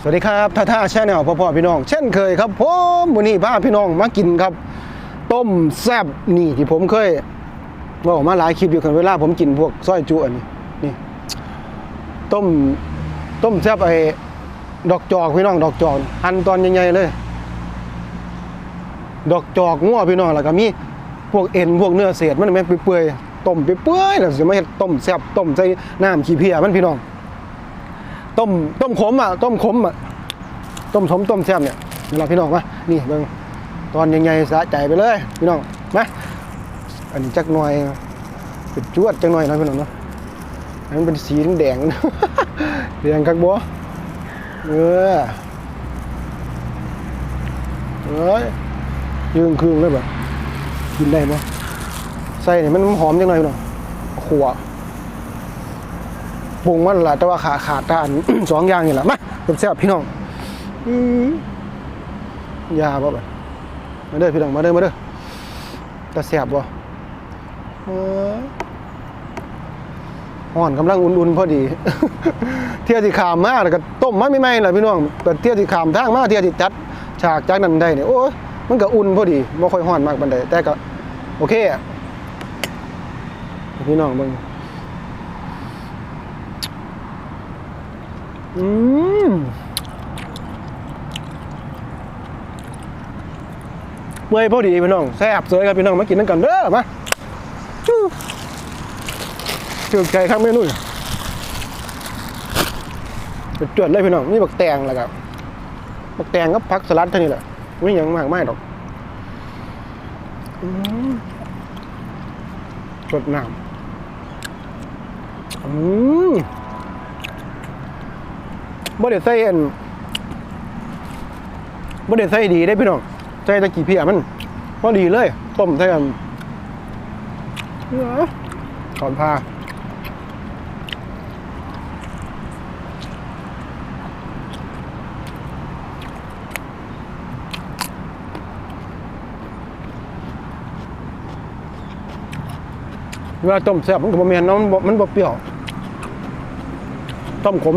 สวัสดีครับท่าท่าแชนแนลพ่อพ่อพี่น้อง เช่นเคยครับผมวันนี้พาพี่น้องมากินครับ ต้มแซบนี่ที่ผมเคยบอกมาหลายคลิปอยู่กันเวลาผมกินพวกซอยจุอันนี้นี่ ต้มต้มแซบไอ้ดอกจอกพี่น้องดอกจอกหั่นตอนใหญ่ๆเลย ดอกจอกงัวพี่น้องแล้วก็มีพวกเอ็นพวกเนื้อเศษมันแม่นเปื่อยๆต้มเปื่อยๆแล้วสิมาเฮ็ดต้มแซบต้มใส่น้ำขี้เพียมันพี่น้อง ต้มต้มขมอะต้มขมอะต้มขมต้มแซ่บเนี่ยนี่ล่ะพี่น้องมานี่เบิ่งตอนใหญ่ๆสะใจไปเลยพี่น้องมาอันนี้จักหน่อยเป็นจวดจักหน่อยนะพี่น้องเนาะอันนั้นเป็นสีแดงแดงคักบ่เออเอ้ยยืงคืงเลยแบบกินได้ปะใส่เนี่ยมันหอมจังเลยเนาะขัว ปรุงมันละแต่ว่าขาขาดทาน สองอย่างนี่แหละมาเป็นแซ่บพี่น้องอืยาบ่แบบมาเด้อพี่น้องมาเด้อมาเด้อจะแซ่บบ่ห่อนกำลังอุ่นๆพอดี เที่ยวที่ขามมาแล้วก็ต้มมาไม่ไหมล่ะพี่น้องแต่เที่ยวที่ขามทางมาเที่ยวที่จัดฉากจากนั้นได้เนี่ยโอ้ยมันก็อุ่นพอดีบ่ค่อยร้อนมากปานใดแต่ก็โอเคอะพี่น้องเบิ่ง อืมเปื่อยพอดีพี่น้องแซ่บเสยครับพี่น้องมากินนั่นกันเด้อมาจู้ถูกใจข้างเมนูนี่เป็นจวดเลยพี่น้องนี่บักแตงแหละครับบักแตงกับผักสลัดเท่านี้แหละไม่ยังมากไม่ดอกอืมสดน้ำอืม บ่ได้ใส่อันบ่ได้ใส่ดีได้พี่น้องใส่ตะกี้เพียมันพอดีเลย ต้มใส่กันเอ้อถอนผ้าเวลาต้มแซ่บมันก็บ่แม่นเนาะมันบ่มันบ่เปรี้ยว ต้มขม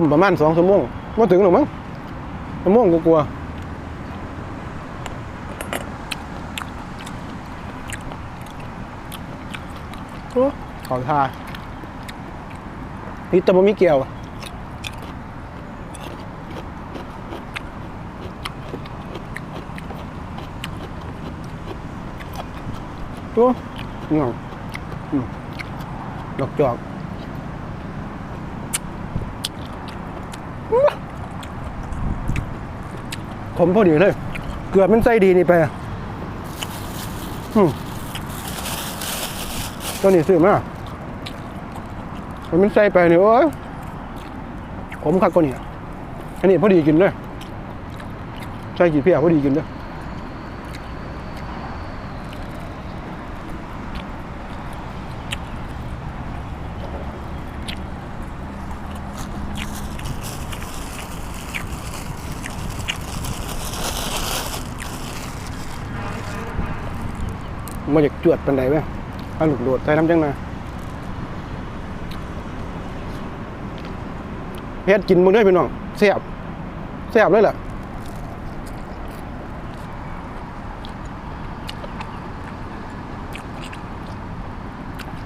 ต้มประมาณสองชั่วโมงบ่ถึงหรอกมั้งชั่วโมงกลัวาๆโอ้ขอทานี่แต่บ่มีเกี่ยวตัวนี่ไงอืมดอกจอก ขมพอดีเลย เกือบมันไส้ดีนี่ไปอืมตัวนี้ซื้อมามันมันไส้ไปเนี่ยโอ้ยขมคักกว่านี่อันนี้พอดีกินเลยใส่กี่เพียพอดีกินเลย มาจากจวดปันไดไหมเอาหลุดโดดใส่น้ำจังนะเฮ็ดกินมึงได้พี่น้องแซ่บแซ่บเลยแหละ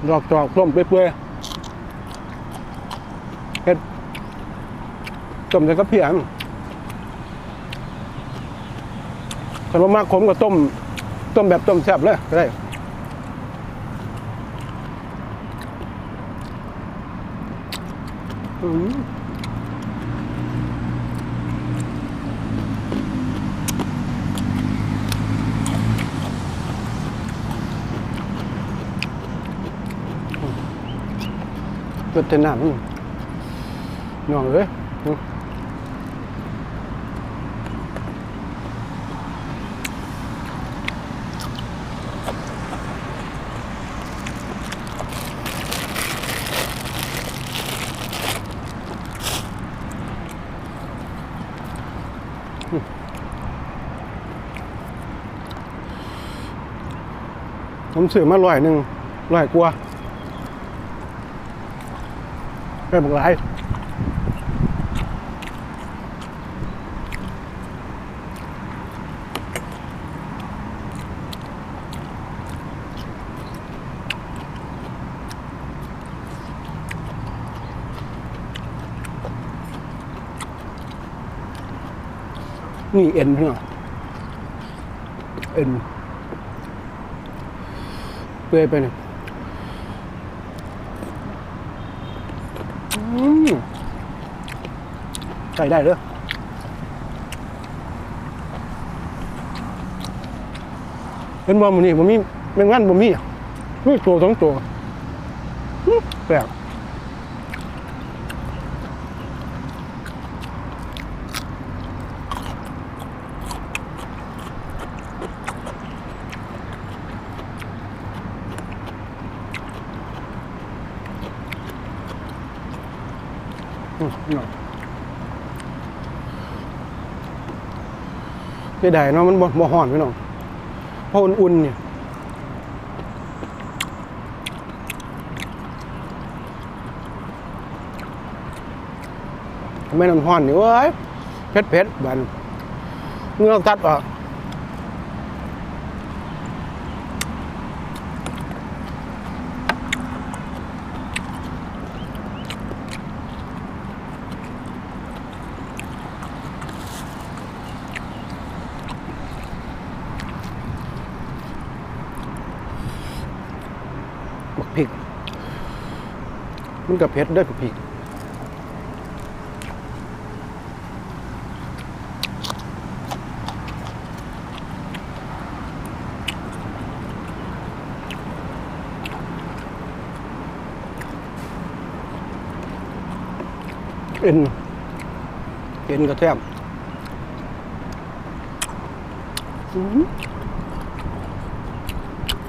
ดอกจอกต้มเปื่อยเฮ็ดต้มใส่กระเพียงคนว่ามากขมกับต้ม ต้มแบบต้มแซ่บเลยก็ได้อืมเกิดแต่น้ำนี่น้องเลย ผมซื้อมาร้อยหนึ่งร้อยกว่าได้บักหลายนี่เอ็นเพื่อนเอ็น ปื่อยไปหนึ่งอืมใส่ได้เด้อเป็นบอมมันนี่ผมมีแมงวันผมมีนี่ตัวสองตัวแปลกอืมนี่หน่อย เสียดายเนาะมันบ่บ่ฮ้อนพี่น้องเพราะอุ่นๆเนี่ยไม่น้ำฮ้อนนี่เว้ยเผ็ดๆบันเงือกตัดออกบักพริก มันก็เผ็ดเด้วยบักพริกเอ็นเอ็นกระแทบอื้อหือ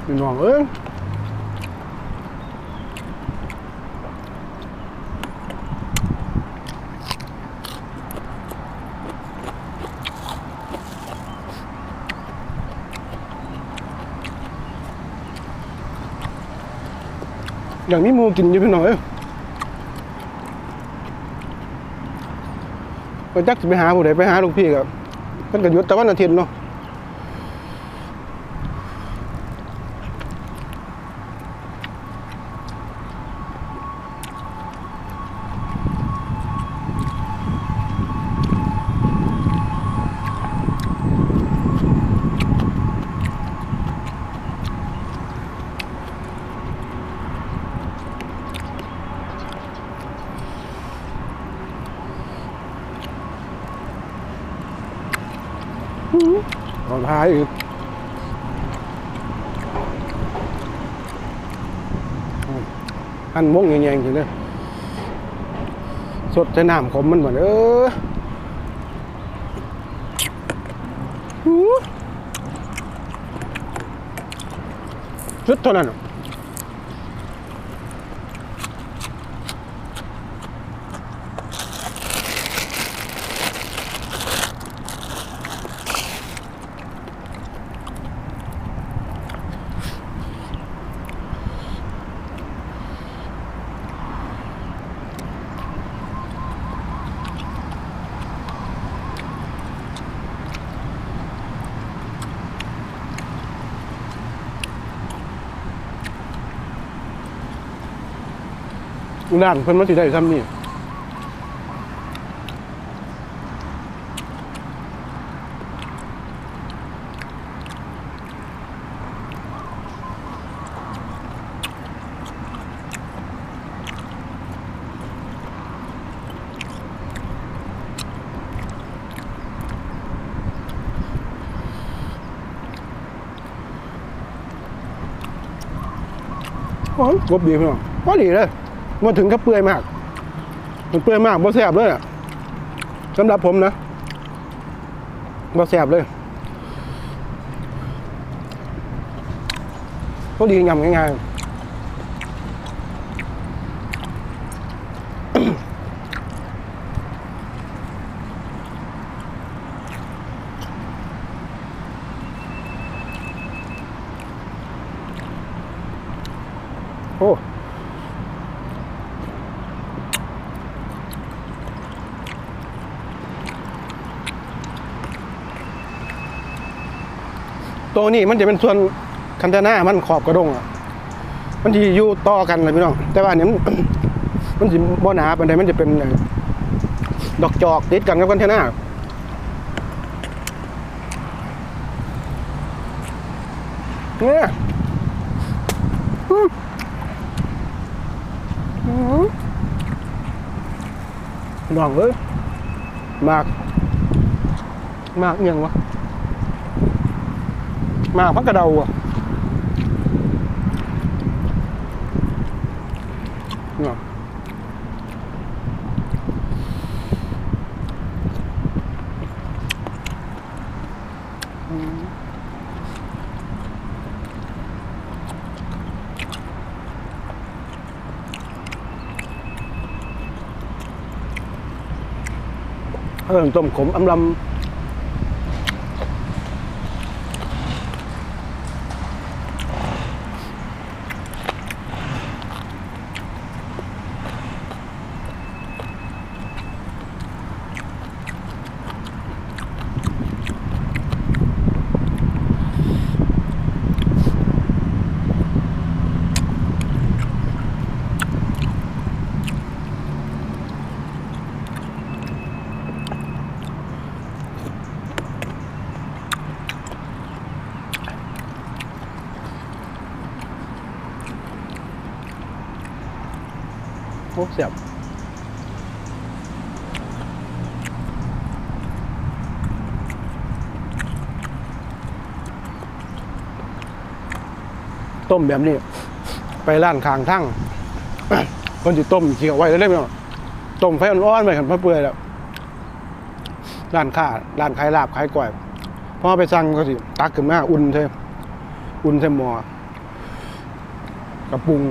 พี่น้องเอ้ย อย่างนี้มูกินอยู่พี่น้องเอ้ยไปจักสิไปหาผู้ใดไปหาลูกพี่กับเพิ่นก็หยุดแต่วันอาทิตย์เนาะ ตอนท้ายอีกอันมงแยงๆอยู่เนี่ยสดจะน้ำขมมันเหมือนเออหูชุดเท่านั้น น่ะอุลานเพิ่นมาสิได้ซ้ำนี่โอ้ยกบดี พี่น้องพอดีเลยมาถึงก็เปื่อยมาก มันเปื่อยมากบ่แสบเลยสำหรับผมนะบ่แสบเลยพอดียำง่ายโอ้ ตัวนี้มันจะเป็นส่วนคันธนามันขอบกระดงอะมันจะอยู่ต่อกันเลยพี่น้องแต่ว่าอันนี้มันมันจะบ่หนาปานใดมันจะเป็นดอกจอกติดกันกับคันธนาเนี่ยอืมอืมน้องเอ้ยมาก มากเอียงวะ mà bắt cái đầu à Đúng rồi. hơn tôm khủng 85 ต้มแบบนี้ ไปร้านคางทั้งคนจะต้มเคี่ยวไว้แล้วได้ไหมต้มไฟอ่อนๆไปกันพระเปื่อยแล้วร้านค้าร้านขายลาบขายก๋วยพอไปสั่งก็สิตักขึ้นมาอุ่นเทอุ่นเทหมอกระปรุง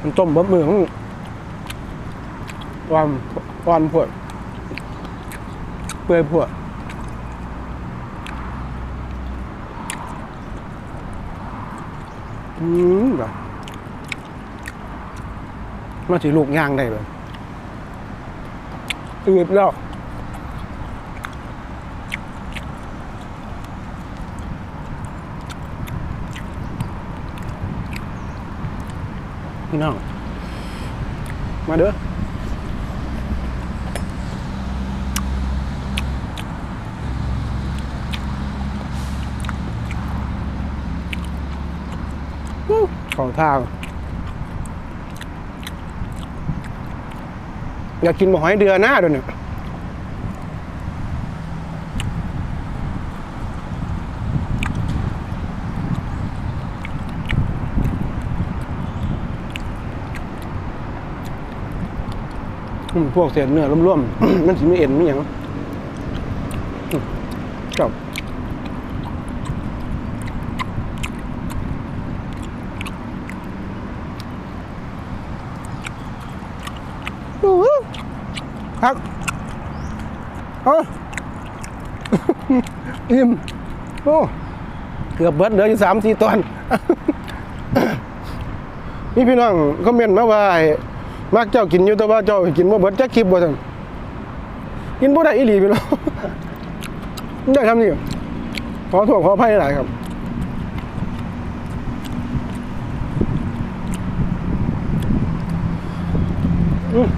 มันต้มบะหมี่ของความความพวดเปื่อยพวด อืมแบบมาถือลูกย่างได้แบบอืดแล้วพี่น้องมาเด้อ อู้ของทางอยากกินหมูหอยเดือหน้าด้วยเนี่ยพวกเศษเนื้อร่วมๆ มันสิมีเอ็นไมีอย่างอืมครับ ครับเอ้าอิ่มโอ้เกือบเบิดเหลืออยู่สามสี่ตอนนี่พี่น้องคอมเมนต์มาว่าไอ้มักเจ้ากินอยู่แต่ว่าเจ้ากินบ่เบิดจักคลิปบ่ซั่นกินบ่ได้อีหลีพี่น้องได้ทำนี่ขอโทษขออภัยหลายครับอืม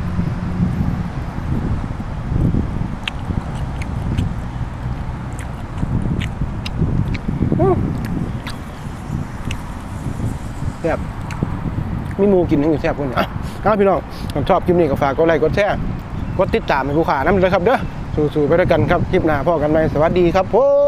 อืมแซ่บ มีหมูกินทั้งอยู่แซ่บคนเนี่ยอะครับพี่น้องผมชอบคลิปนี้ก็ฝากกดไลค์กดแชร์กดติดตามให้ผู้ขาน้ำเลยครับเด้อสู้ๆไปด้วยกันครับคลิปหน้าพ่อกันไหมสวัสดีครับผม